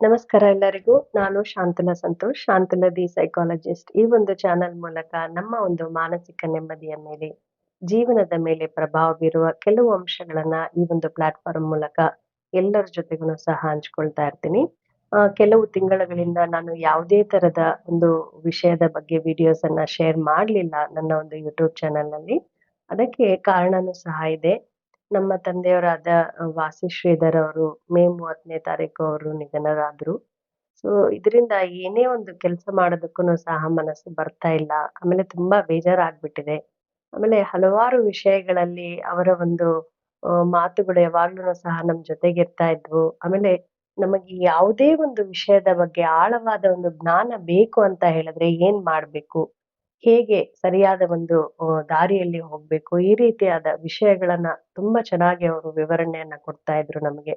ನಮಸ್ಕಾರ ಎಲ್ಲರಿಗೂ. ನಾನು ಶಾಂತಲಾ ಸಂತೋಷ್ ಶಾಂತಲಾ ದಿ ಸೈಕಾಲಜಿಸ್ಟ್. ಈ ಒಂದು ಚಾನೆಲ್ ಮೂಲಕ ನಮ್ಮ ಒಂದು ಮಾನಸಿಕ ನೆಮ್ಮದಿಯ ಮೇಲೆ, ಜೀವನದ ಮೇಲೆ ಪ್ರಭಾವ ಬೀರುವ ಕೆಲವು ಅಂಶಗಳನ್ನ ಈ ಒಂದು ಪ್ಲಾಟ್ಫಾರ್ಮ್ ಮೂಲಕ ಎಲ್ಲರ ಜೊತೆಗೂ ಸಹ ಹಂಚ್ಕೊಳ್ತಾ ಇರ್ತೀನಿ. ಕೆಲವು ತಿಂಗಳುಗಳಿಂದ ನಾನು ಯಾವುದೇ ತರದ ಒಂದು ವಿಷಯದ ಬಗ್ಗೆ ವಿಡಿಯೋಸ್ ಅನ್ನ ಶೇರ್ ಮಾಡಲಿಲ್ಲ ನನ್ನ ಒಂದು ಯೂಟ್ಯೂಬ್ ಚಾನೆಲ್ನಲ್ಲಿ ಅದಕ್ಕೆ ಕಾರಣನೂ ಸಹ ಇದೆ. ನಮ್ಮ ತಂದೆಯವರಾದ ವಾಸಿ ಶ್ರೀಧರ್ ಅವರು, ಮೇ ಮೂವತ್ತನೇ ತಾರೀಕು ಅವರು ನಿಧನರಾದ್ರು. ಸೊ ಇದರಿಂದ ಏನೇ ಒಂದು ಕೆಲಸ ಮಾಡೋದಕ್ಕೂ ಸಹ ಮನಸ್ಸು ಬರ್ತಾ ಇಲ್ಲ. ಆಮೇಲೆ ತುಂಬಾ ಬೇಜಾರಾಗ್ಬಿಟ್ಟಿದೆ. ಆಮೇಲೆ ಹಲವಾರು ವಿಷಯಗಳಲ್ಲಿ ಅವರ ಒಂದು ಮಾತುಗಳು ಯಾವಾಗ್ಲೂ ಸಹ ನಮ್ ಜೊತೆಗಿರ್ತಾ ಇದ್ವು. ಆಮೇಲೆ ನಮಗೆ ಯಾವುದೇ ಒಂದು ವಿಷಯದ ಬಗ್ಗೆ ಆಳವಾದ ಒಂದು ಜ್ಞಾನ ಬೇಕು ಅಂತ ಹೇಳಿದ್ರೆ ಏನ್ ಮಾಡ್ಬೇಕು? ಹೇಗೆ ಸರಿಯಾದ ಒಂದು ದಾರಿಯಲ್ಲಿ ಹೋಗ್ಬೇಕು, ಈ ರೀತಿಯಾದ ವಿಷಯಗಳನ್ನ ತುಂಬಾ ಚೆನ್ನಾಗಿ ಅವರು ವಿವರಣೆಯನ್ನ ಕೊಡ್ತಾ ಇದ್ರು ನಮಗೆ.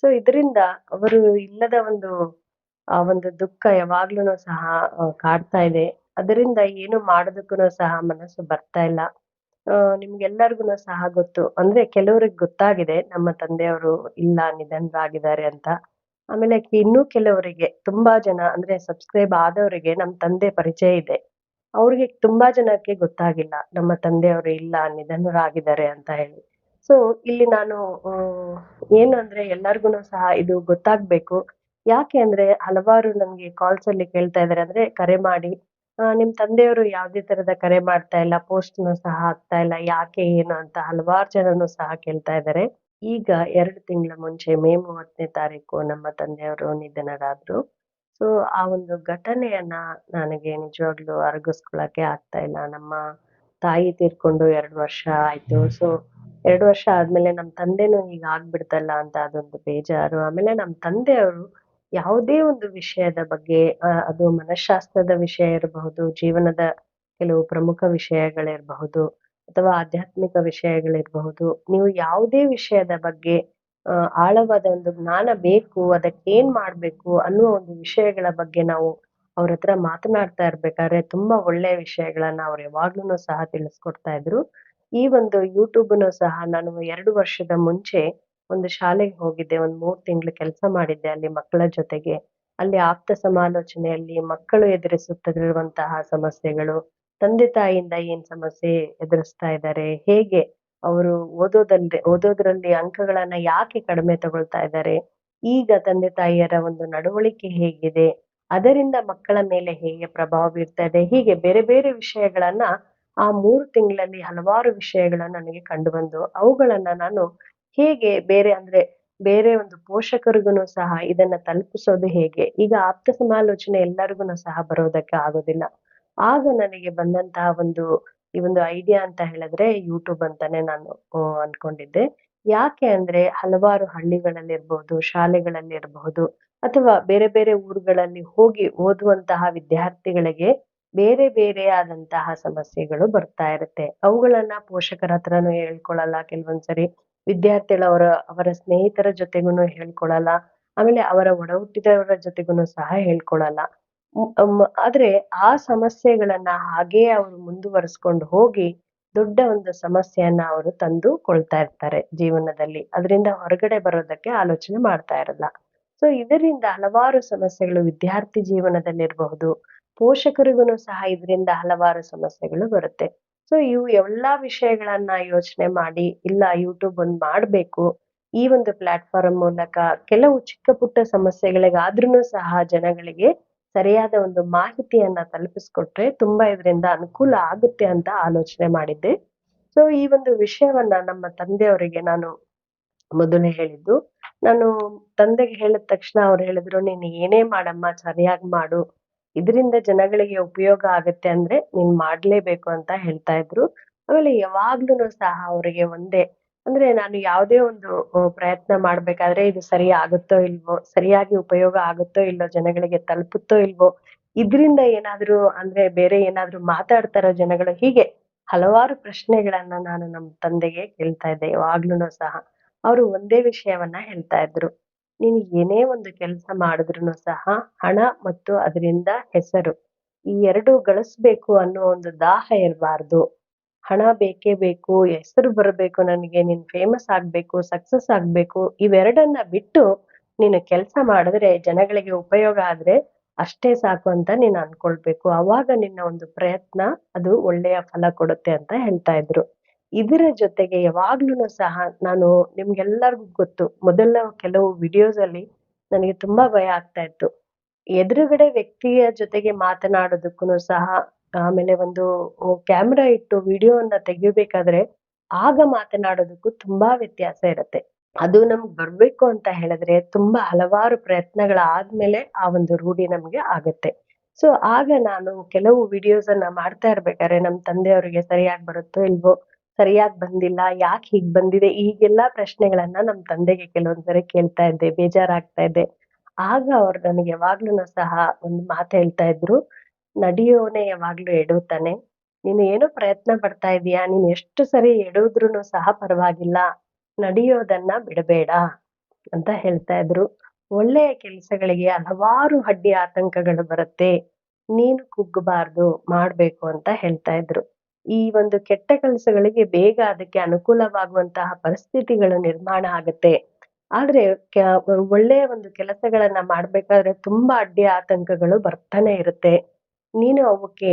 ಸೊ ಇದರಿಂದ ಅವರು ಇಲ್ಲದ ಒಂದು, ಆ, ಒಂದು ದುಃಖ ಯಾವಾಗ್ಲೂ ಸಹ ಕಾಡ್ತಾ ಇದೆ. ಅದರಿಂದ ಏನು ಮಾಡೋದಕ್ಕೂ ಸಹ ಮನಸ್ಸು ಬರ್ತಾ ಇಲ್ಲ. ನಿಮ್ಗೆಲ್ಲರಿಗೂ ಸಹ ಗೊತ್ತು. ಅಂದ್ರೆ ಕೆಲವ್ರಿಗೆ ಗೊತ್ತಾಗಿದೆ, ನಮ್ಮ ತಂದೆಯವರು ಇಲ್ಲ, ನಿಧನರಾಗಿದ್ದಾರೆ ಅಂತ. ಆಮೇಲೆ ಇನ್ನೂ ಕೆಲವರಿಗೆ ತುಂಬಾ ಜನ, ಅಂದ್ರೆ ಸಬ್ಸ್ಕ್ರೈಬ್ ಆದವರಿಗೆ ನಮ್ಮ ತಂದೆ ಪರಿಚಯ ಇದೆ. ಅವ್ರಿಗೆ ತುಂಬಾ ಜನಕ್ಕೆ ಗೊತ್ತಾಗಿಲ್ಲ, ನಮ್ಮ ತಂದೆಯವರು ಇಲ್ಲ, ನಿಧನರಾಗಿದ್ದಾರೆ ಅಂತ ಹೇಳಿ. ಸೊ ಇಲ್ಲಿ ನಾನು ಏನು ಅಂದ್ರೆ ಎಲ್ಲರಿಗೂ ಸಹ ಇದು ಗೊತ್ತಾಗ್ಬೇಕು. ಯಾಕೆ ಅಂದ್ರೆ ಹಲವಾರು ನನ್ಗೆ ಕಾಲ್ಸ್ ಅಲ್ಲಿ ಕೇಳ್ತಾ ಇದ್ದಾರೆ ಅಂದ್ರೆ ಕರೆ ಮಾಡಿ ನಿಮ್ ತಂದೆಯವರು ಯಾವ್ದೇ ತರದ ಕರೆ ಮಾಡ್ತಾ ಇಲ್ಲ ಪೋಸ್ಟ್ ಸಹ ಆಗ್ತಾ ಇಲ್ಲ, ಯಾಕೆ ಏನು ಅಂತ ಹಲವಾರು ಜನನು ಸಹ ಕೇಳ್ತಾ ಇದ್ದಾರೆ ಈಗ ಎರಡು ತಿಂಗಳ ಮುಂಚೆ ಮೇ ಮೂವತ್ತನೇ ತಾರೀಕು ನಮ್ಮ ತಂದೆಯವರು ನಿಧನರಾದ್ರು. ಸೊ ಆ ಒಂದು ಘಟನೆಯನ್ನ ನನಗೆ ನಿಜವಾಗ್ಲೂ ಅರಗಿಸ್ಕೊಳಕ್ಕೆ ಆಗ್ತಾ ಇಲ್ಲ. ನಮ್ಮ ತಾಯಿ ತೀರ್ಕೊಂಡು ಎರಡು ವರ್ಷ ಆಯ್ತು. ಸೊ ಎರಡು ವರ್ಷ ಆದ್ಮೇಲೆ ನಮ್ ತಂದೆನು ಈಗ ಆಗ್ಬಿಡ್ತಲ್ಲ ಅಂತ ಅದೊಂದು ಬೇಜಾರು. ಆಮೇಲೆ ನಮ್ ತಂದೆಯವರು ಯಾವುದೇ ಒಂದು ವಿಷಯದ ಬಗ್ಗೆ ಅದು ಮನಃಶಾಸ್ತ್ರದ ವಿಷಯ ಇರಬಹುದು ಜೀವನದ ಕೆಲವು ಪ್ರಮುಖ ವಿಷಯಗಳಿರಬಹುದು ಅಥವಾ ಆಧ್ಯಾತ್ಮಿಕ ವಿಷಯಗಳಿರಬಹುದು ನೀವು ಯಾವುದೇ ವಿಷಯದ ಬಗ್ಗೆ ಆಳವಾದ ಒಂದು ಜ್ಞಾನ ಬೇಕು, ಅದಕ್ಕೆ ಏನ್ ಮಾಡ್ಬೇಕು ಅನ್ನುವ ಒಂದು ವಿಷಯಗಳ ಬಗ್ಗೆ ನಾವು ಅವ್ರ ಹತ್ರ ಮಾತನಾಡ್ತಾ ಇರ್ಬೇಕಾದ್ರೆ ತುಂಬಾ ಒಳ್ಳೆ ವಿಷಯಗಳನ್ನ ಅವ್ರು ಯಾವಾಗ್ಲೂ ಸಹ ತಿಳಿಸ್ಕೊಡ್ತಾ ಇದ್ರು. ಈ ಒಂದು ಯೂಟ್ಯೂಬ್ನು ಸಹ ನಾನು ಎರಡು ವರ್ಷದ ಮುಂಚೆ ಒಂದು ಶಾಲೆಗೆ ಹೋಗಿದ್ದೆ, ಒಂದ್ ಮೂರ್ ತಿಂಗಳು ಕೆಲಸ ಮಾಡಿದ್ದೆ ಅಲ್ಲಿ ಮಕ್ಕಳ ಜೊತೆಗೆ. ಅಲ್ಲಿ ಆಪ್ತ ಸಮಾಲೋಚನೆಯಲ್ಲಿ ಮಕ್ಕಳು ಎದುರಿಸುತ್ತಿರುವಂತಹ ಸಮಸ್ಯೆಗಳು, ತಂದೆ ತಾಯಿಯಿಂದ ಏನ್ ಸಮಸ್ಯೆ ಎದುರಿಸ್ತಾ ಇದ್ದಾರೆ, ಹೇಗೆ ಅವರು ಓದೋದಲ್ಲಿ ಓದೋದ್ರಲ್ಲಿ ಅಂಕಗಳನ್ನ ಯಾಕೆ ಕಡಿಮೆ ತಗೊಳ್ತಾ ಇದ್ದಾರೆ? ಈಗ ತಂದೆ ತಾಯಿಯರ ಒಂದು ನಡವಳಿಕೆ ಹೇಗಿದೆ? ಅದರಿಂದ ಮಕ್ಕಳ ಮೇಲೆ ಹೇಗೆ ಪ್ರಭಾವ ಬೀರ್ತಾ ಇದೆ? ಹೀಗೆ ಬೇರೆ ಬೇರೆ ವಿಷಯಗಳನ್ನ ಆ ಮೂರು ತಿಂಗಳಲ್ಲಿ ಹಲವಾರು ವಿಷಯಗಳನ್ನ ನನಗೆ ಕಂಡು ಬಂದು ಅವುಗಳನ್ನ ನಾನು ಹೇಗೆ ಬೇರೆ ಅಂದ್ರೆ ಬೇರೆ ಒಂದು ಪೋಷಕರಿಗೂ ಸಹ ಇದನ್ನ ತಲುಪಿಸೋದು ಹೇಗೆ? ಈಗ ಆಪ್ತ ಸಮಾಲೋಚನೆ ಎಲ್ಲರಿಗೂ ಸಹ ಬರೋದಕ್ಕೆ ಆಗೋದಿಲ್ಲ. ಆಗ ನನಗೆ ಬಂದಂತಹ ಒಂದು ಈ ಒಂದು ಐಡಿಯಾ ಅಂತ ಹೇಳಿದ್ರೆ ಯೂಟ್ಯೂಬ್ ಅಂತಾನೆ ನಾನು ಅನ್ಕೊಂಡಿದ್ದೆ. ಯಾಕೆ ಅಂದ್ರೆ ಹಲವಾರು ಹಳ್ಳಿಗಳಲ್ಲಿರ್ಬಹುದು ಶಾಲೆಗಳಲ್ಲಿ ಇರಬಹುದು ಅಥವಾ ಬೇರೆ ಬೇರೆ ಊರುಗಳಲ್ಲಿ ಹೋಗಿ ಓದುವಂತಹ ವಿದ್ಯಾರ್ಥಿಗಳಿಗೆ ಬೇರೆ ಬೇರೆ ಆದಂತಹ ಸಮಸ್ಯೆಗಳು ಬರ್ತಾ ಇರುತ್ತೆ. ಅವುಗಳನ್ನ ಪೋಷಕರ ಹತ್ರನೂ ಹೇಳ್ಕೊಳಲ್ಲ ಕೆಲವೊಂದ್ಸರಿ ವಿದ್ಯಾರ್ಥಿಗಳ ಅವರ ಅವರ ಸ್ನೇಹಿತರ ಜೊತೆಗೂನು ಹೇಳ್ಕೊಳಲ್ಲ ಆಮೇಲೆ ಅವರ ಒಡಹುಟ್ಟಿದವರ ಜೊತೆಗೂನು ಸಹ ಹೇಳ್ಕೊಳಲ್ಲ ಆದ್ರೆ ಆ ಸಮಸ್ಯೆಗಳನ್ನ ಹಾಗೇ ಅವರು ಮುಂದುವರಿಸ್ಕೊಂಡು ಹೋಗಿ ದೊಡ್ಡ ಒಂದು ಸಮಸ್ಯೆಯನ್ನ ಅವರು ತಂದು ಕೊಳ್ತಾ ಇರ್ತಾರೆ ಜೀವನದಲ್ಲಿ. ಅದರಿಂದ ಹೊರಗಡೆ ಬರೋದಕ್ಕೆ ಆಲೋಚನೆ ಮಾಡ್ತಾ ಇರಲ್ಲ. ಸೊ ಇದರಿಂದ ಹಲವಾರು ಸಮಸ್ಯೆಗಳು ವಿದ್ಯಾರ್ಥಿ ಜೀವನದಲ್ಲಿರಬಹುದು. ಪೋಷಕರಿಗೂ ಸಹ ಇದರಿಂದ ಹಲವಾರು ಸಮಸ್ಯೆಗಳು ಬರುತ್ತೆ. ಸೊ ಇವು ಎಲ್ಲಾ ವಿಷಯಗಳನ್ನ ಯೋಚನೆ ಮಾಡಿ ಇಲ್ಲ ಯೂಟ್ಯೂಬ್ ಒಂದ್ ಮಾಡ್ಬೇಕು, ಈ ಒಂದು ಪ್ಲಾಟ್ಫಾರ್ಮ್ ಮೂಲಕ ಕೆಲವು ಚಿಕ್ಕ ಪುಟ್ಟ ಸಮಸ್ಯೆಗಳಿಗಾದ್ರೂ ಸಹ ಜನಗಳಿಗೆ ಸರಿಯಾದ ಒಂದು ಮಾಹಿತಿಯನ್ನ ತಲುಪಿಸ್ಕೊಟ್ರೆ ತುಂಬಾ ಇದರಿಂದ ಅನುಕೂಲ ಆಗುತ್ತೆ ಅಂತ ಆಲೋಚನೆ ಮಾಡಿದ್ದೆ. ಸೊ ಈ ಒಂದು ವಿಷಯವನ್ನ ನಮ್ಮ ತಂದೆಯವರಿಗೆ ನಾನು ಮೊದಲು ಹೇಳಿದ್ದು. ನಾನು ತಂದೆಗೆ ಹೇಳಿದ ತಕ್ಷಣ ಅವ್ರು ಹೇಳಿದ್ರು, ನೀನ್ ಏನೇ ಮಾಡಮ್ಮ, ಸರಿಯಾಗಿ ಮಾಡು. ಇದರಿಂದ ಜನಗಳಿಗೆ ಉಪಯೋಗ ಆಗತ್ತೆ ಅಂದ್ರೆ ನೀನ್ ಮಾಡ್ಲೇಬೇಕು ಅಂತ ಹೇಳ್ತಾ ಇದ್ರು. ಆಮೇಲೆ ಯಾವಾಗ್ಲೂ ಸಹ ಅವರಿಗೆ ಒಂದೇ ಅಂದ್ರೆ ನಾನು ಯಾವುದೇ ಒಂದು ಪ್ರಯತ್ನ ಮಾಡ್ಬೇಕಾದ್ರೆ ಇದು ಸರಿ ಆಗುತ್ತೋ ಇಲ್ವೋ, ಸರಿಯಾಗಿ ಉಪಯೋಗ ಆಗುತ್ತೋ ಇಲ್ವೋ, ಜನಗಳಿಗೆ ತಲುಪುತ್ತೋ ಇಲ್ವೋ, ಇದ್ರಿಂದ ಏನಾದ್ರೂ ಅಂದ್ರೆ ಬೇರೆ ಏನಾದ್ರೂ ಮಾತಾಡ್ತಾರೋ ಜನಗಳು, ಹೀಗೆ ಹಲವಾರು ಪ್ರಶ್ನೆಗಳನ್ನ ನಾನು ನಮ್ಮ ತಂದೆಗೆ ಕೇಳ್ತಾ ಇದ್ದೆ ಯಾವಾಗ್ಲೂ ಸಹ. ಅವರು ಒಂದೇ ವಿಷಯವನ್ನ ಹೇಳ್ತಾ ಇದ್ರು. ನೀನು ಏನೇ ಒಂದು ಕೆಲಸ ಮಾಡಿದ್ರು ಸಹ ಹಣ ಮತ್ತು ಅದರಿಂದ ಹೆಸರು, ಈ ಎರಡು ಗಳಿಸ್ಬೇಕು ಅನ್ನೋ ಒಂದು ದಾಹ ಇರಬಾರ್ದು. ಹಣ ಬೇಕೇ ಬೇಕು, ಹೆಸರು ಬರಬೇಕು, ನನಗೆ ನೀನ್ ಫೇಮಸ್ ಆಗ್ಬೇಕು ಸಕ್ಸಸ್ ಆಗ್ಬೇಕು, ಇವೆರಡನ್ನ ಬಿಟ್ಟು ನೀನು ಕೆಲ್ಸ ಮಾಡಿದ್ರೆ, ಜನಗಳಿಗೆ ಉಪಯೋಗ ಆದ್ರೆ ಅಷ್ಟೇ ಸಾಕು ಅಂತ ನೀನು ಅನ್ಕೊಳ್ಬೇಕು. ಅವಾಗ ನಿನ್ನ ಒಂದು ಪ್ರಯತ್ನ ಅದು ಒಳ್ಳೆಯ ಫಲ ಕೊಡುತ್ತೆ ಅಂತ ಹೇಳ್ತಾ ಇದ್ರು. ಇದರ ಜೊತೆಗೆ ಯಾವಾಗ್ಲೂ ಸಹ ನಾನು ನಿಮ್ಗೆಲ್ಲರಿಗೂ ಗೊತ್ತು, ಮೊದಲ ಕೆಲವು ವಿಡಿಯೋಸ್ ಅಲ್ಲಿ ನನಗೆ ತುಂಬಾ ಭಯ ಆಗ್ತಾ ಇತ್ತು. ಎದುರುಗಡೆ ವ್ಯಕ್ತಿಯ ಜೊತೆಗೆ ಮಾತನಾಡೋದಕ್ಕೂ ಸಹ ಆಮೇಲೆ ಒಂದು ಕ್ಯಾಮೆರಾ ಇಟ್ಟು ವಿಡಿಯೋವನ್ನ ತೆಗಿಬೇಕಾದ್ರೆ ಆಗ ಮಾತನಾಡೋದಕ್ಕೂ ತುಂಬಾ ವ್ಯತ್ಯಾಸ ಇರುತ್ತೆ. ಅದು ನಮ್ಗ್ ಬರ್ಬೇಕು ಅಂತ ಹೇಳಿದ್ರೆ ತುಂಬಾ ಹಲವಾರು ಪ್ರಯತ್ನಗಳಾದ್ಮೇಲೆ ಆ ಒಂದು ರೂಢಿ ನಮ್ಗೆ ಆಗತ್ತೆ. ಸೊ, ಆಗ ನಾನು ಕೆಲವು ವಿಡಿಯೋಸ್ ಅನ್ನ ಮಾಡ್ತಾ ಇರ್ಬೇಕಾದ್ರೆ ನಮ್ ತಂದೆಯವರಿಗೆ ಸರಿಯಾಗಿ ಬರುತ್ತೋ ಇಲ್ವೋ, ಸರಿಯಾಗಿ ಬಂದಿಲ್ಲ, ಯಾಕೆ ಹೀಗ್ ಬಂದಿದೆ, ಈಗೆಲ್ಲಾ ಪ್ರಶ್ನೆಗಳನ್ನ ನಮ್ ತಂದೆಗೆ ಕೆಲವೊಂದ್ಸರಿ ಕೇಳ್ತಾ ಇದ್ದೆ, ಬೇಜಾರಾಗ್ತಾ ಇದೆ ಆಗ ಅವ್ರು ನನಗೆ ಯಾವಾಗ್ಲೂ ಸಹ ಒಂದು ಮಾತು ಹೇಳ್ತಾ ಇದ್ರು ನಡೆಯೋನೆ ಯಾವಾಗ್ಲೂ ಎಡುತ್ತಾನೆ ನೀನು ಏನು ಪ್ರಯತ್ನ ಪಡ್ತಾ ಇದೀಯಾ ನೀನ್ ಎಷ್ಟು ಸರಿ ಎಡುದ್ರುನು ಸಹ ಪರವಾಗಿಲ್ಲ. ನಡೆಯೋದನ್ನ ಬಿಡಬೇಡ ಅಂತ ಹೇಳ್ತಾ ಇದ್ರು. ಒಳ್ಳೆಯ ಕೆಲಸಗಳಿಗೆ ಹಲವಾರು ಅಡ್ಡಿ ಆತಂಕಗಳು ಬರುತ್ತೆ. ನೀನು ಕುಗ್ಗಬಾರ್ದು, ಮಾಡ್ಬೇಕು ಅಂತ ಹೇಳ್ತಾ ಇದ್ರು. ಈ ಒಂದು ಕೆಟ್ಟ ಕೆಲಸಗಳಿಗೆ ಬೇಗ ಅದಕ್ಕೆ ಅನುಕೂಲವಾಗುವಂತಹ ಪರಿಸ್ಥಿತಿಗಳು ನಿರ್ಮಾಣ ಆಗುತ್ತೆ. ಆದ್ರೆ ಒಳ್ಳೆಯ ಒಂದು ಕೆಲಸಗಳನ್ನ ಮಾಡ್ಬೇಕಾದ್ರೆ ತುಂಬಾ ಅಡ್ಡಿ ಆತಂಕಗಳು ಬರ್ತಾನೆ ಇರುತ್ತೆ. ನೀನು ಅವಕ್ಕೆ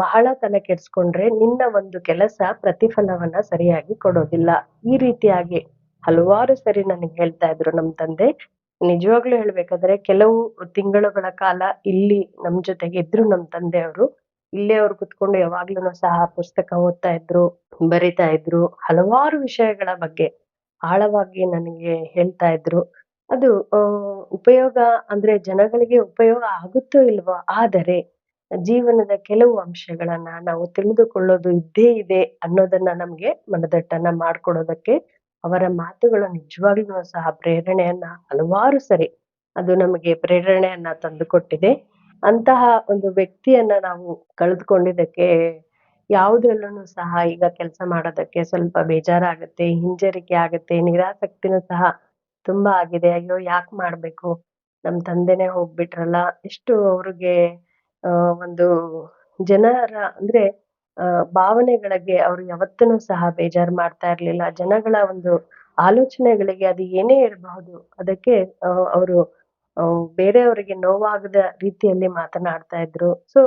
ಬಹಳ ತಲೆ ಕೆಡಿಸ್ಕೊಂಡ್ರೆ ನಿನ್ನ ಒಂದು ಕೆಲಸ ಪ್ರತಿಫಲವನ್ನ ಸರಿಯಾಗಿ ಕೊಡೋದಿಲ್ಲ. ಈ ರೀತಿಯಾಗಿ ಹಲವಾರು ಸರಿ ನನಗೆ ಹೇಳ್ತಾ ಇದ್ರು ನಮ್ ತಂದೆ. ನಿಜವಾಗ್ಲೂ ಹೇಳ್ಬೇಕಾದ್ರೆ ಕೆಲವು ತಿಂಗಳುಗಳ ಕಾಲ ಇಲ್ಲಿ ನಮ್ ಜೊತೆಗೆ ಇದ್ರು ನಮ್ ತಂದೆಯವರು ಇಲ್ಲೇ ಅವ್ರು ಕುತ್ಕೊಂಡು ಯಾವಾಗ್ಲೂ ಸಹ ಪುಸ್ತಕ ಓದ್ತಾ ಇದ್ರು, ಬರಿತಾ ಇದ್ರು, ಹಲವಾರು ವಿಷಯಗಳ ಬಗ್ಗೆ ಆಳವಾಗಿ ನನಗೆ ಹೇಳ್ತಾ ಇದ್ರು. ಅದು ಉಪಯೋಗ ಅಂದ್ರೆ ಜನಗಳಿಗೆ ಉಪಯೋಗ ಆಗುತ್ತೋ ಇಲ್ವೋ, ಆದರೆ ಜೀವನದ ಕೆಲವು ಅಂಶಗಳನ್ನ ನಾವು ತಿಳಿದುಕೊಳ್ಳೋದು ಇದ್ದೇ ಇದೆ ಅನ್ನೋದನ್ನ ನಮ್ಗೆ ಮನದಟ್ಟನ್ನ ಮಾಡ್ಕೊಡೋದಕ್ಕೆ ಅವರ ಮಾತುಗಳು ನಿಜವಾಗ್ಲೂ ಸಹ ಪ್ರೇರಣೆಯನ್ನ ಹಲವಾರು ಸರಿ ಅದು ನಮಗೆ ಪ್ರೇರಣೆಯನ್ನ ತಂದುಕೊಟ್ಟಿದೆ. ಅಂತಹ ಒಂದು ವ್ಯಕ್ತಿಯನ್ನ ನಾವು ಕಳೆದುಕೊಂಡಿದ್ದಕ್ಕೆ ಯಾವುದ್ರಲ್ಲೂ ಸಹ ಈಗ ಕೆಲಸ ಮಾಡೋದಕ್ಕೆ ಸ್ವಲ್ಪ ಬೇಜಾರಾಗುತ್ತೆ, ಹಿಂಜರಿಕೆ ಆಗುತ್ತೆ, ನಿರಾಸಕ್ತಿನೂ ಸಹ ತುಂಬಾ ಆಗಿದೆ. ಅಯ್ಯೋ, ಯಾಕೆ ಮಾಡ್ಬೇಕು? ನಮ್ ತಂದೆನೇ ಹೋಗ್ಬಿಟ್ರಲ್ಲ. ಎಷ್ಟು ಅವ್ರಿಗೆ ಆ, ಒಂದು ಜನರ ಅಂದ್ರೆ ಆಹ್ಹ್ ಭಾವನೆಗಳಿಗೆ ಅವರು ಯಾವತ್ತೂ ಸಹ ಬೇಜಾರ್ ಮಾಡ್ತಾ ಇರ್ಲಿಲ್ಲ. ಜನಗಳ ಒಂದು ಆಲೋಚನೆಗಳಿಗೆ ಅದು ಏನೇ ಇರಬಹುದು, ಅದಕ್ಕೆ ಅವರು ಬೇರೆಯವರಿಗೆ ನೋವಾಗದ ರೀತಿಯಲ್ಲಿ ಮಾತನಾಡ್ತಾ ಇದ್ರು. ಸೊ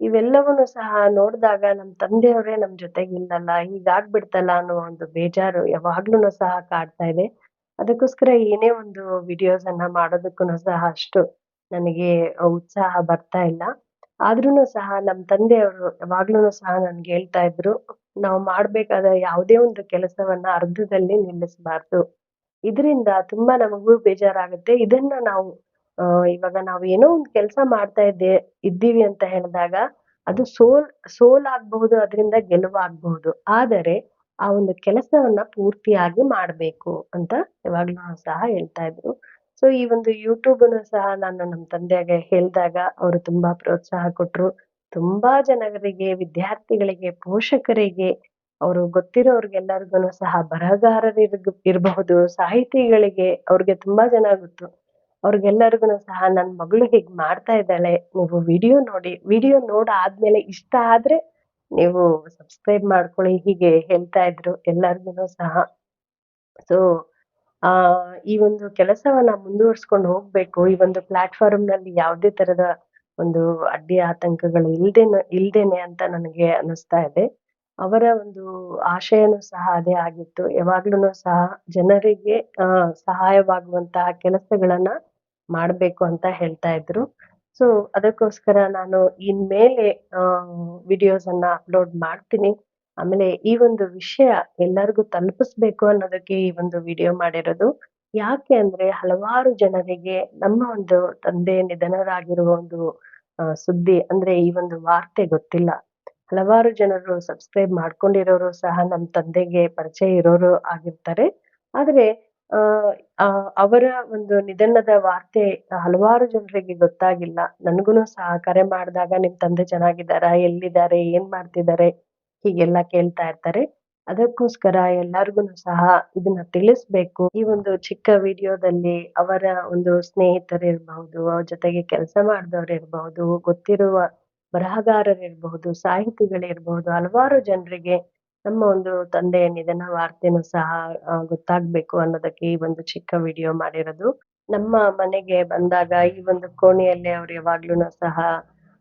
ಇವೆಲ್ಲವನ್ನು ಸಹ ನೋಡಿದಾಗ ನಮ್ ತಂದೆಯವರೇ ನಮ್ ಜೊತೆಗಿಲ್ಲಲ್ಲ ಹೀಗಾಗ್ಬಿಡ್ತಲ್ಲ ಅನ್ನೋ ಒಂದು ಬೇಜಾರು ಯಾವಾಗ್ಲೂ ಸಹ ಕಾಡ್ತಾ ಇದೆ. ಅದಕ್ಕೋಸ್ಕರ ಏನೇ ಒಂದು ವಿಡಿಯೋಸ್ ಅನ್ನ ಮಾಡೋದಕ್ಕೂ ಸಹ ಅಷ್ಟು ನನಗೆ ಉತ್ಸಾಹ ಬರ್ತಾ ಇಲ್ಲ. ಆದ್ರೂನು ಸಹ ನಮ್ ತಂದೆಯವರು ಯಾವಾಗ್ಲೂನು ಸಹ ನನ್ಗೆ ಹೇಳ್ತಾ ಇದ್ರು, ನಾವು ಮಾಡ್ಬೇಕಾದ ಯಾವುದೇ ಒಂದು ಕೆಲಸವನ್ನ ಅರ್ಧದಲ್ಲಿ ನಿಲ್ಲಿಸಬಾರ್ದು. ಇದರಿಂದ ತುಂಬಾ ನಮಗೂ ಬೇಜಾರಾಗುತ್ತೆ. ಇದನ್ನ ನಾವು ಇವಾಗ ನಾವು ಏನೋ ಒಂದು ಕೆಲಸ ಮಾಡ್ತಾ ಇದ್ದೆ, ಇದ್ದೀವಿ ಅಂತ ಹೇಳಿದಾಗ ಅದು ಸೋಲ್ ಸೋಲ್ ಆಗ್ಬಹುದು, ಅದರಿಂದ ಗೆಲುವಾಗಬಹುದು ಆದರೆ ಆ ಒಂದು ಕೆಲಸವನ್ನ ಪೂರ್ತಿಯಾಗಿ ಮಾಡ್ಬೇಕು ಅಂತ ಯಾವಾಗ್ಲೂ ಸಹ ಹೇಳ್ತಾ ಇದ್ರು. ಸೊ ಈ ಒಂದು ಯೂಟ್ಯೂಬ್ ಅನ್ನು ಸಹ ನಾನು ನಮ್ಮ ತಂದೆಗೆ ಹೇಳಿದಾಗ ಅವರು ತುಂಬಾ ಪ್ರೋತ್ಸಾಹ ಕೊಟ್ರು. ತುಂಬಾ ಜನರಿಗೆ, ವಿದ್ಯಾರ್ಥಿಗಳಿಗೆ, ಪೋಷಕರಿಗೆ, ಅವರು ಗೊತ್ತಿರೋರ್ಗೆಲ್ಲರಿಗೂ ಸಹ ಬರಹಗಾರರಿರ್ಗ ಇರಬಹುದು, ಸಾಹಿತಿಗಳಿಗೆ ಅವ್ರಿಗೆ ತುಂಬಾ ಜನ ಗೊತ್ತು. ಅವ್ರಿಗೆಲ್ಲರಿಗೂ ಸಹ ನನ್ ಮಗಳು ಹೀಗ್ ಮಾಡ್ತಾ ಇದ್ದಾಳೆ, ನೀವು ವಿಡಿಯೋ ನೋಡಿ, ವಿಡಿಯೋ ನೋಡ್ ಆದ್ಮೇಲೆ ಇಷ್ಟ ಆದ್ರೆ ನೀವು ಸಬ್ಸ್ಕ್ರೈಬ್ ಮಾಡ್ಕೊಳ್ಳಿ ಹೀಗೆ ಹೇಳ್ತಾ ಇದ್ರು ಎಲ್ಲರಿಗೂ ಸಹ. ಸೊ ಆ, ಈ ಒಂದು ಕೆಲಸವನ್ನ ಮುಂದುವರ್ಸ್ಕೊಂಡು ಹೋಗ್ಬೇಕು. ಈ ಒಂದು ಪ್ಲಾಟ್ಫಾರ್ಮ್ನಲ್ಲಿ ಯಾವುದೇ ತರದ ಒಂದು ಅಡ್ಡಿ ಆತಂಕಗಳು ಇಲ್ದೇನೆ ಇಲ್ದೇನೆ ಅಂತ ನನಗೆ ಅನಿಸ್ತಾ ಇದೆ. ಅವರ ಒಂದು ಆಶಯನೂ ಸಹ ಅದೇ ಆಗಿತ್ತು. ಯಾವಾಗ್ಲೂ ಸಹ ಜನರಿಗೆ ಸಹಾಯವಾಗುವಂತಹ ಕೆಲಸಗಳನ್ನ ಮಾಡ್ಬೇಕು ಅಂತ ಹೇಳ್ತಾ ಇದ್ರು. ಸೊ ಅದಕ್ಕೋಸ್ಕರ ನಾನು ಇನ್ಮೇಲೆ ವಿಡಿಯೋಸ್ ಅನ್ನ ಅಪ್ಲೋಡ್ ಮಾಡ್ತೀನಿ. ಆಮೇಲೆ ಈ ಒಂದು ವಿಷಯ ಎಲ್ಲರಿಗೂ ತಲುಪಿಸ್ಬೇಕು ಅನ್ನೋದಕ್ಕೆ ಈ ಒಂದು ವಿಡಿಯೋ ಮಾಡಿರೋದು. ಯಾಕೆ ಅಂದ್ರೆ ಹಲವಾರು ಜನರಿಗೆ ನಮ್ಮ ಒಂದು ತಂದೆ ನಿಧನರಾಗಿರುವ ಒಂದು ಸುದ್ದಿ ಅಂದ್ರೆ ಈ ಒಂದು ವಾರ್ತೆ ಗೊತ್ತಿಲ್ಲ. ಹಲವಾರು ಜನರು ಸಬ್ಸ್ಕ್ರೈಬ್ ಮಾಡ್ಕೊಂಡಿರೋರು ಸಹ ನಮ್ಮ ತಂದೆಗೆ ಪರಿಚಯ ಇರೋರು ಆಗಿರ್ತಾರೆ. ಆದ್ರೆ ಆ, ಅವರ ಒಂದು ನಿಧನದ ವಾರ್ತೆ ಹಲವಾರು ಜನರಿಗೆ ಗೊತ್ತಾಗಿಲ್ಲ. ನನ್ಗುನು ಸಹ ಕರೆ ಮಾಡಿದಾಗ ನಿಮ್ ತಂದೆ ಚೆನ್ನಾಗಿದ್ದಾರಾ? ಎಲ್ಲಿದ್ದಾರೆ? ಏನ್ ಮಾಡ್ತಿದ್ದಾರೆ? ಹೀಗೆಲ್ಲ ಕೇಳ್ತಾ ಇರ್ತಾರೆ. ಅದಕ್ಕೋಸ್ಕರ ಎಲ್ಲಾರ್ಗುನು ಸಹ ಇದನ್ನ ತಿಳಿಸ್ಬೇಕು. ಈ ಒಂದು ಚಿಕ್ಕ ವಿಡಿಯೋದಲ್ಲಿ ಅವರ ಒಂದು ಸ್ನೇಹಿತರಿರ್ಬಹುದು, ಅವ್ರ ಜೊತೆಗೆ ಕೆಲಸ ಮಾಡಿದವ್ರು ಇರ್ಬಹುದು ಗೊತ್ತಿರುವ ಬರಹಗಾರರಿರ್ಬಹುದು, ಸಾಹಿತಿಗಳಿರ್ಬಹುದು, ಹಲವಾರು ಜನರಿಗೆ ನಮ್ಮ ಒಂದು ತಂದೆಯ ನಿಧನ ವಾರ್ತೆನೂ ಸಹ ಗೊತ್ತಾಗ್ಬೇಕು ಅನ್ನೋದಕ್ಕೆ ಈ ಒಂದು ಚಿಕ್ಕ ವಿಡಿಯೋ ಮಾಡಿರೋದು. ನಮ್ಮ ಮನೆಗೆ ಬಂದಾಗ ಈ ಒಂದು ಕೋಣೆಯಲ್ಲಿ ಅವ್ರು ಯಾವಾಗ್ಲೂ ಸಹ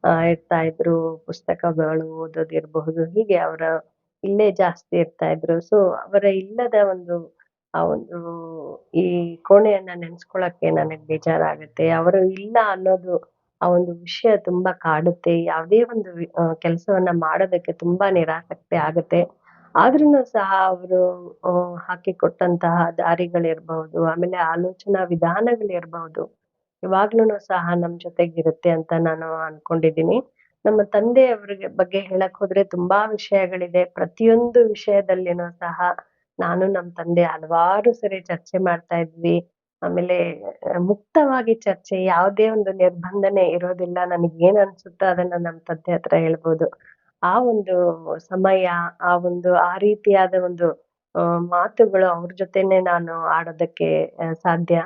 ಆ, ಇರ್ತಾ ಇದ್ರು, ಪುಸ್ತಕಗಳು ಓದೋದಿರಬಹುದು, ಹೀಗೆ ಅವರ ಇಲ್ಲೇ ಜಾಸ್ತಿ ಇರ್ತಾ ಇದ್ರು. ಸೊ ಅವರ ಇಲ್ಲದ ಒಂದು, ಆ ಒಂದು ಈ ಕೋಣೆಯನ್ನ ನೆನ್ಸ್ಕೊಳಕ್ಕೆ ನನಗೆ ಬೇಜಾರಾಗುತ್ತೆ. ಅವರು ಇಲ್ಲ ಅನ್ನೋದು ಆ ಒಂದು ವಿಷಯ ತುಂಬಾ ಕಾಡುತ್ತೆ. ಯಾವುದೇ ಒಂದು ಕೆಲಸವನ್ನ ಮಾಡೋದಕ್ಕೆ ತುಂಬಾ ನಿರಾಸಕ್ತಿ ಆಗುತ್ತೆ. ಆದ್ರೂನು ಸಹ ಅವರು ಹಾಕಿಕೊಟ್ಟಂತಹ ದಾರಿಗಳಿರ್ಬಹುದು, ಆಮೇಲೆ ಆಲೋಚನಾ ವಿಧಾನಗಳಿರ್ಬಹುದು. ಯಾವಾಗ್ಲೂನು ಸಹ ನಮ್ ಜೊತೆಗಿರುತ್ತೆ ಅಂತ ನಾನು ಅನ್ಕೊಂಡಿದೀನಿ ನಮ್ಮ ತಂದೆಯವ್ರಿಗೆ ಬಗ್ಗೆ ಹೇಳಕ್ ಹೋದ್ರೆ ತುಂಬಾ ವಿಷಯಗಳಿದೆ. ಪ್ರತಿಯೊಂದು ವಿಷಯದಲ್ಲಿನೂ ಸಹ ನಾನು ನಮ್ ತಂದೆ ಹಲವಾರು ಸರಿ ಚರ್ಚೆ ಮಾಡ್ತಾ ಇದ್ವಿ. ಆಮೇಲೆ ಮುಕ್ತವಾಗಿ ಚರ್ಚೆ, ಯಾವುದೇ ಒಂದು ನಿರ್ಬಂಧನೆ ಇರೋದಿಲ್ಲ ನನಗ್ ಏನ್ ಅನ್ಸುತ್ತೋ ಅದನ್ನ ನಮ್ ತಂದೆ ಹತ್ರ ಹೇಳ್ಬೋದು. ಆ ಒಂದು ಸಮಯ, ಆ ಒಂದು, ಆ ರೀತಿಯಾದ ಒಂದು ಮಾತುಗಳು ಅವ್ರ ಜೊತೆನೆ ನಾನು ಆಡೋದಕ್ಕೆ ಸಾಧ್ಯ.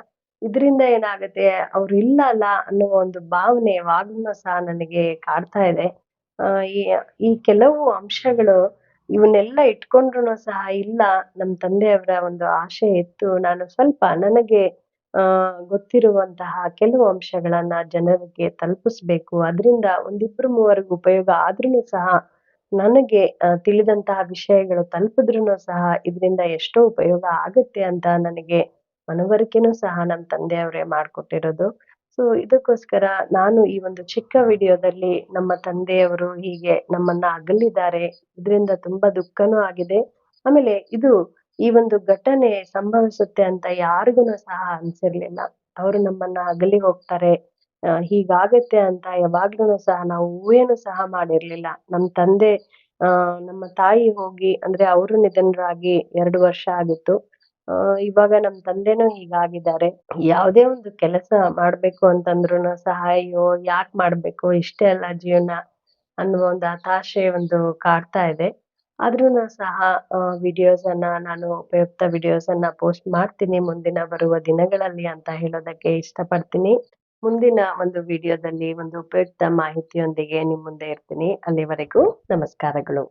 ಇದ್ರಿಂದ ಏನಾಗುತ್ತೆ, ಅವ್ರು ಇಲ್ಲ ಅಲ್ಲ ಅನ್ನೋ ಒಂದು ಭಾವನೆ ಯಾವಾಗ್ಲೂನು ಸಹ ನನಗೆ ಕಾಡ್ತಾ ಇದೆ. ಈ ಈ ಕೆಲವು ಅಂಶಗಳು ಇವನ್ನೆಲ್ಲ ಇಟ್ಕೊಂಡ್ರುನು ಸಹ ಇಲ್ಲ ನಮ್ಮ ತಂದೆಯವರ ಒಂದು ಆಶೆ ಇತ್ತು. ನಾನು ಸ್ವಲ್ಪ ನನಗೆ, ಆ, ಗೊತ್ತಿರುವಂತಹ ಕೆಲವು ಅಂಶಗಳನ್ನ ಜನರಿಗೆ ತಲುಪಿಸ್ಬೇಕು. ಅದರಿಂದ ಒಂದಿಬ್ರು ಮೂವರಿಗೆ ಉಪಯೋಗ ಆದ್ರೂ ಸಹ ನನಗೆ ತಿಳಿದಂತಹ ವಿಷಯಗಳು ತಲುಪಿದ್ರುನು ಸಹ ಇದ್ರಿಂದ ಎಷ್ಟೋ ಉಪಯೋಗ ಆಗುತ್ತೆ ಅಂತ ನನಗೆ ಮನವರಿಕೆನೂ ಸಹ ನಮ್ ತಂದೆಯವರೇ ಮಾಡ್ಕೊಟ್ಟಿರೋದು. ಸೊ ಇದಕ್ಕೋಸ್ಕರ ನಾನು ಈ ಒಂದು ಚಿಕ್ಕ ವಿಡಿಯೋದಲ್ಲಿ ನಮ್ಮ ತಂದೆಯವರು ಹೀಗೆ ನಮ್ಮನ್ನ ಅಗಲಿದ್ದಾರೆ. ಇದ್ರಿಂದ ತುಂಬಾ ದುಃಖನೂ ಆಗಿದೆ. ಆಮೇಲೆ ಇದು ಈ ಒಂದು ಘಟನೆ ಸಂಭವಿಸುತ್ತೆ ಅಂತ ಯಾರಿಗೂ ಸಹ ಅನ್ಸಿರ್ಲಿಲ್ಲ. ಅವರು ನಮ್ಮನ್ನ ಅಗಲಿ ಹೋಗ್ತಾರೆ. ಹೀಗಾಗತ್ತೆ ಅಂತ ಯಾವಾಗ್ಲೂನು ಸಹ ನಾವು ಊಹೆನೂ ಸಹ ಮಾಡಿರ್ಲಿಲ್ಲ. ನಮ್ ತಂದೆ, ಆ, ನಮ್ಮ ತಾಯಿ ಹೋಗಿ, ಅಂದ್ರೆ ಅವರು ನಿಧನರಾಗಿ ಎರಡು ವರ್ಷ ಆಗಿತ್ತು. ಆ, ಇವಾಗ ನಮ್ ತಂದೆನೂ ಹೀಗಾಗಿದ್ದಾರೆ. ಯಾವುದೇ ಒಂದು ಕೆಲಸ ಮಾಡ್ಬೇಕು ಅಂತಂದ್ರುನು ಸಹ ಅಯ್ಯೋ ಯಾಕ್ ಮಾಡ್ಬೇಕು, ಇಷ್ಟೇ ಅಲ್ಲ ಜೀವನ ಅನ್ನುವ ಒಂದು ಹತಾಶೆ ಒಂದು ಕಾಡ್ತಾ ಇದೆ. ಆದ್ರೂನು ಸಹ ವಿಡಿಯೋಸ್ ಅನ್ನ ನಾನು ಉಪಯುಕ್ತ ವಿಡಿಯೋಸ್ ಅನ್ನ ಪೋಸ್ಟ್ ಮಾಡ್ತೀನಿ. ಮುಂದಿನ ಬರುವ ದಿನಗಳಲ್ಲಿ ಅಂತ ಹೇಳೋದಕ್ಕೆ ಇಷ್ಟಪಡ್ತೀನಿ. ಮುಂದಿನ ಒಂದು ವಿಡಿಯೋದಲ್ಲಿ ಒಂದು ಉಪಯುಕ್ತ ಮಾಹಿತಿಯೊಂದಿಗೆ ನಿಮ್ಮ ಮುಂದೆ ಇರ್ತೀನಿ. ಅಲ್ಲಿವರೆಗೂ ನಮಸ್ಕಾರಗಳು.